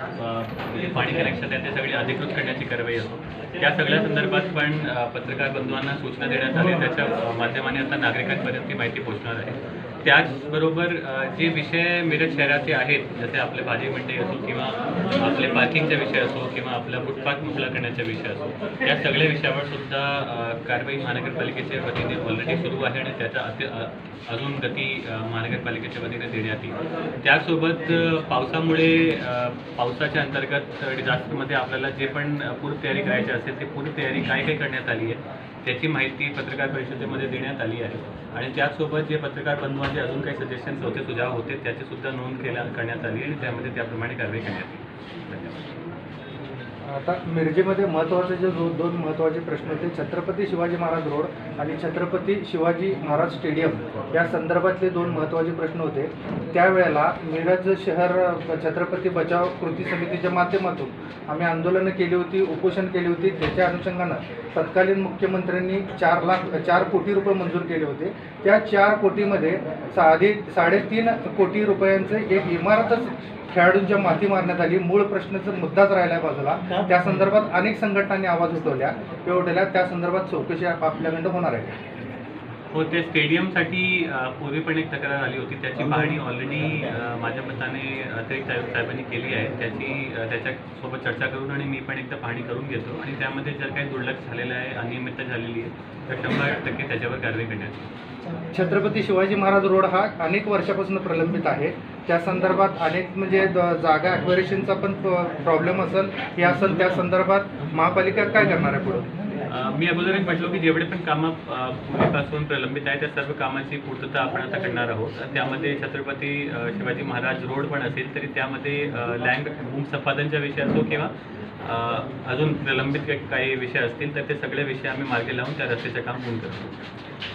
अ, पाणी कनेक्शन आहे ते सगळी अधिकृत करण्याची कारवाई असो त्या सगळ्या संदर्भात पण पत्रकार बंधूंना सूचना देण्यात आली. त्याच्या माध्यमाने आता नागरिकांपर्यंत ती माहिती पोहोचणार आहे. त्याचबरोबर जे विषय मिरज शहराचे आहेत जसे आपले भाजी मंडई असो किंवा आपले पार्किंगचा विषय असो किंवा आपला फुटपाथ मोकळा करण्याचा विषय असो या सगळ्या विषयावर सुद्धा कारवाई महानगरपालिकेच्या वतीने ऑलरेडी सुरू आहे आणि त्याचा अति अजून गती महानगरपालिकेच्या वतीने देण्यात येईल. त्यासोबत पावसामुळे पावसाच्या अंतर्गत डिझास्टरमध्ये आपल्याला जे पण अ, पूर्वतयारी करायची असेल ते पूर्वतयारी काय काय करण्यात आली आहे त्याची माहिती पत्रकार परिषदेमध्ये देण्यात आली आहे. आणि त्याचसोबत जे पत्रकार बंधूंचे अजून काही सजेशन्स होते सुझाव होते त्याची सुद्धा नोंद केल्या करण्यात आली आणि त्यामध्ये त्याप्रमाणे कारवाई करण्यात आली. धन्यवाद. आता मिरजेमध्ये महत्त्वाचे जे दो दोन महत्त्वाचे प्रश्न होते छत्रपती शिवाजी महाराज रोड आणि छत्रपती शिवाजी महाराज स्टेडियम या संदर्भातले दोन महत्त्वाचे प्रश्न होते. त्यावेळेला मिरज शहर छत्रपती बचाव कृती समितीच्या माध्यमातून आम्ही आंदोलनं केली होती उपोषण केली होती. त्याच्या अनुषंगानं तत्कालीन मुख्यमंत्र्यांनी चार लाख चार कोटी रुपये मंजूर केले होते. त्या चार कोटीमध्ये साधे साडेतीन कोटी रुपयांचे एक इमारतच खेळाडूंच्या माती मारण्यात आली. मूळ प्रश्नाचा मुद्दाच राहिला बाजूला. त्या संदर्भात अनेक संघटनांनी आवाज उठवल्या. ते उठवल्या त्या संदर्भात चौकशी आप- आपल्याकडं होणार आहे. हो ते स्टेडियमसाठी पूर्वी पण एक तक्रार आली होती. त्याची पाहणी ऑलरेडी माझ्या मताने अतिरिक्त आयुक्त साहेबांनी केली आहे. त्याची त्याच्यासोबत चर्चा करून आणि मी पण एकदा पाहणी करून घेतो. आणि त्यामध्ये जर काही दुर्लक्ष झालेलं आहे अनियमितता झालेली आहे तर शंभर टक्के त्याच्यावर कारवाई करण्यात येईल. छत्रपती शिवाजी महाराज रोड हा अनेक वर्षापासून प्रलंबित आहे. त्या संदर्भात अनेक म्हणजे जागा ॲक्वेरेशनचा पण प्रॉब्लेम असेल हे असेल त्या संदर्भात महापालिका काय करणार आहे पुढे? मी अगोदर एक म्हटलो की जेवढे पण कामं पूर्वीपासून प्रलंबित आहे त्या सर्व कामाची पूर्तता आपण आता करणार आहोत. त्यामध्ये छत्रपती शिवाजी महाराज रोड पण असेल तरी त्यामध्ये लँड भूम संपादनचा विषय असो किंवा अजून प्रलंबित काही- काही विषय असतील तर ते सगळे विषय आम्ही मार्गी लावून त्या रस्त्याचं काम पूर्ण करतो.